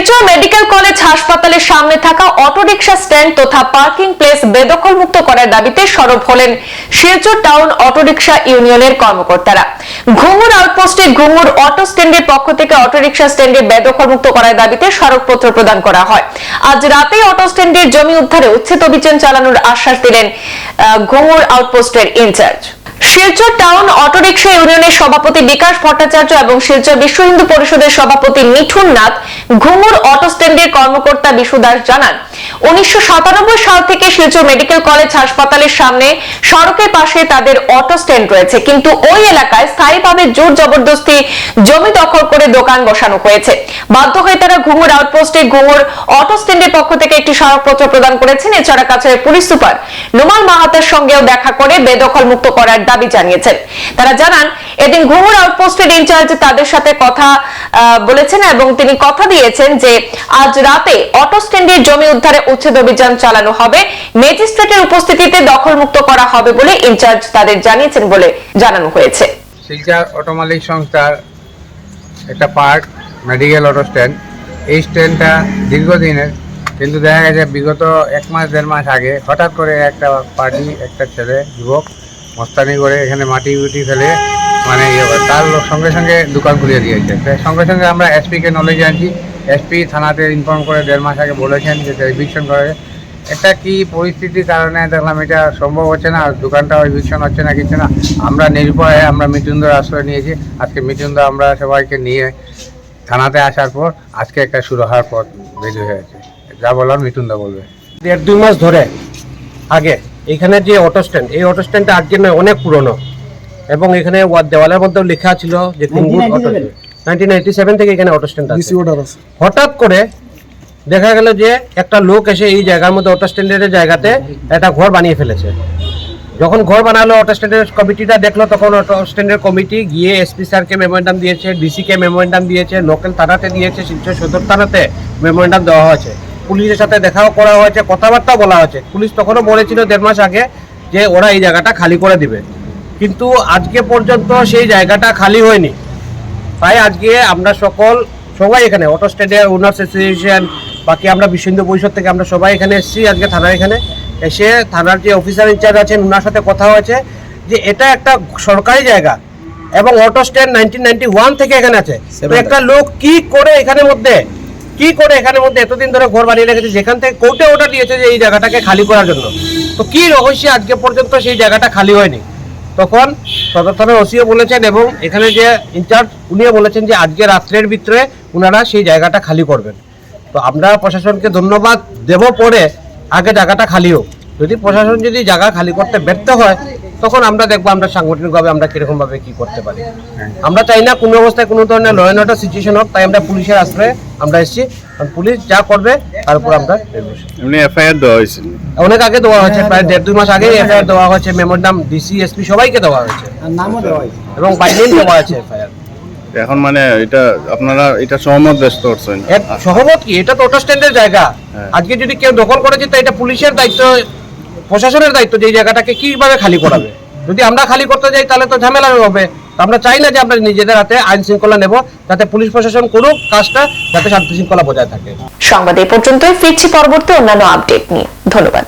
Silchar medical college হাসপাতালের সামনে থাকা অটোরিকশা স্ট্যান্ড তথা পার্কিং প্লেস বেদখল মুক্ত করার দাবিতে সরব হলেন শিলচর টাউন অটোরিকশা ইউনিয়নের কর্মকর্তারা। ঘুঙুর আউটপোস্টে ঘুঙুর অটো স্ট্যান্ডের পক্ষ থেকে অটোরিকশা স্ট্যান্ডে বেদখল মুক্ত করার দাবিতে স্মারকপত্র প্রদান করা হয়। আজ রাতেই অটো স্ট্যান্ডের জমি উদ্ধারে উচ্ছেদ অভিযান চালানোর আশ্বাস দিলেন ঘুঙুর আউটপোস্টের incharge. Silchar town auto rickshaw ইউনিয়নের সভাপতি বিকাশ ভট্টাচার্য এবং শিলচর বিশ্ব হিন্দু পরিষদের সভাপতি মিঠুন নাথ, ঘুমুর অটো স্ট্যান্ডের কর্মকর্তা বিশু দাস জানান। উনিশশো সাল থেকে শিলচর মেডিকেল কলেজ হাসপাতালের সামনে সড়কের পাশে তাদের অটো স্ট্যান্ড রয়েছে। কিন্তু ওই এলাকায় স্থায়ীভাবে জোর জবরদস্তি জমি দখল করে দোকান বসানো হয়েছে। বাধ্য হয়ে তারা ঘুঙুর আউটপোস্টে ঘুঙুর অটো স্ট্যান্ডের পক্ষ থেকে একটি স্মারকপত্র প্রদান করেছেন। এছাড়া কাছে পুলিশ সুপার নোমাল মাহাতের সঙ্গেও দেখা করে বেদখল মুক্ত করার দাবি জানিয়েছেন। তারা জানান, এদিন ঘুঙুর আউটপোস্টের ইনচার্জ তাদের সাথে কথা বলেছেন এবং তিনি কথা দিয়েছেন যে আজ রাতে অটো স্ট্যান্ডের জমি উদ্ধারে উচ্ছেদ অভিযান চালানো হবে। ম্যাজিস্ট্রেটের উপস্থিতিতে দখল মুক্ত করা হবে বলে ইনচার্জ তাদের জানিয়েছেন বলে জানানো হয়েছে। শিলচর অটো মালিক সংস্থার একটা পার্ক, মেডিকেল অটো স্ট্যান্ড। এই স্ট্যান্ডটা দীর্ঘদিনের, কিন্তু দেখা গেছে বিগত এক মাস, দেড় মাস আগে হঠাৎ করে একটা পার্টি, একটা ছেলে, যুবক, মস্তানি করে এখানে মাটি উটি ফেলে মানে ইয়ে তার সঙ্গে সঙ্গে দোকান খুলে দিয়েছে। সঙ্গে সঙ্গে আমরা এসপিকে নলেজ আনছি। এসপি থানাতে ইনফর্ম করে দেড় মাস আগে বলেছেন যে এভিকশন করে। এটা কি পরিস্থিতির কারণে দেখলাম এটা সম্ভব হচ্ছে না আর দোকানটা এভিকশন হচ্ছে না কিছু না। আমরা নির্ভয়ে আমরা মৃত্যুঞ্জয় আশ্রয় নিয়েছি। আজকে মৃত্যুঞ্জয় আমরা সবাইকে নিয়ে থানাতে আসার পর আজকে একটা শুরু হওয়ার পর বেরিয়ে হয়েছে যা বলার মৃত্যুঞ্জয় বলবে। দেড় দুই মাস ধরে আগে এখানে যে অটো স্ট্যান্ড এই অটো স্ট্যান্ডটা আজকে নয় অনেক পুরনো। এবং এখানে ওয়া- দেওয়ালের মধ্যেও লেখা ছিল যে Ghungoor auto nineteen ninety seven থেকে এখানে অটো স্ট্যান্ড আছে। হঠাৎ করে দেখা গেল যে একটা লোক এসে এই জায়গার মধ্যে অটো স্ট্যান্ডের জায়গাতে একটা ঘর বানিয়ে ফেলেছে। যখন ঘর বানালো অটো স্ট্যান্ডের কমিটিটা দেখল তখন অটো স্ট্যান্ডের কমিটি গিয়ে এসপি স্যারকে মেমোরেন্ডাম দিয়েছে ডিসিকে মেমোরেন্ডাম দিয়েছে লোকাল থানাতে দিয়েছে শিলচর সদর থানাতে মেমোরেন্ডাম দেওয়া হয়েছে। পুলিশের সাথে দেখাও করা হয়েছে কথাবার্তাও বলা হয়েছে। পুলিশ তখনও বলেছিল দেড় মাস আগে যে ওরা এই জায়গাটা খালি করে দিবে। কিন্তু আজকে পর্যন্ত সেই জায়গাটা খালি হয়নি। তাই আজকে আমরা সকল সবাই এখানে অটো স্ট্যান্ডের ওনার্স অ্যাসোসিয়েশন বাকি আমরা বিশ্ব হিন্দু পরিষদ থেকে আমরা সবাই এখানে এসেছি আজকে থানার এখানে। এসে থানার যে অফিসার ইনচার্জ আছেন ওনার সাথে কথা হয়েছে যে এটা একটা সরকারি জায়গা এবং auto stand nineteen ninety one থেকে এখানে আছে। একটা লোক কি করে এখানের মধ্যে কি করে এখানের মধ্যে এতদিন ধরে ঘর বানিয়ে রেখেছে যেখান থেকে কোর্টে অর্ডার দিয়েছে যে এই জায়গাটাকে খালি করার জন্য? তো কি রহস্যে আজকে পর্যন্ত সেই জায়গাটা খালি হয়নি? তখন সদর থানার ওসিও বলেছেন এবং এখানে যে ইনচার্জ উনিও বলেছেন যে আজকে রাত্রের ভিতরে ওনারা সেই জায়গাটা খালি করবেন। তো আমরা প্রশাসনকে ধন্যবাদ দেব পরে আগে জায়গাটা খালি হোক। যদি প্রশাসন যদি জায়গা খালি করতে ব্যর্থ হয় তখন আমরা দেখব আমরা সাংগঠনিকভাবে আমরা কীরকম ভাবে কি করতে পারি। আমরা চাই না কোনো অবস্থায় কোনো ধরনের ল অ্যান্ড অর্ডার সিচুয়েশন হোক তাই আমরা পুলিশের আশ্রয়ে আমরা এসেছি। কারণ পুলিশ যা করবে তার উপর আমরা এমনি এফআইআর দেওয়া হয়েছিল অনেক আগে দেওয়া হয়েছে প্রায় দেড় দুই মাস আগে এফআইআর দেওয়া হয়েছে মেমোরান্ডাম ডিসি এসপি সবাইকে দেওয়া হয়েছে। এবং বাই দেওয়া আছে এফআইআর। এখন মানে এটা আপনারা এটা সহমত ব্যস্ত করছেন সহমত কি? এটা তো অটো স্ট্যান্ডের জায়গা। হ্যাঁ। আজকে যদি কেউ দখল করেছে তো এটা পুলিশের দায়িত্ব প্রশাসনের দায়িত্ব যে এই জায়গাটাকে কীভাবে খালি করাবে? যদি আমরা খালি করতে যাই তাহলে তো ঝামেলা হবে। আমরা চাই না যে আমরা নিজেদের হাতে আইন শৃঙ্খলা নেব, যাতে পুলিশ প্রশাসন করুক কাজটা যাতে শান্তি শৃঙ্খলা বজায় থাকে। সংবাদ এই পর্যন্তই, ফিরছি পরবর্তী অন্যান্য আপডেট নিয়ে। ধন্যবাদ।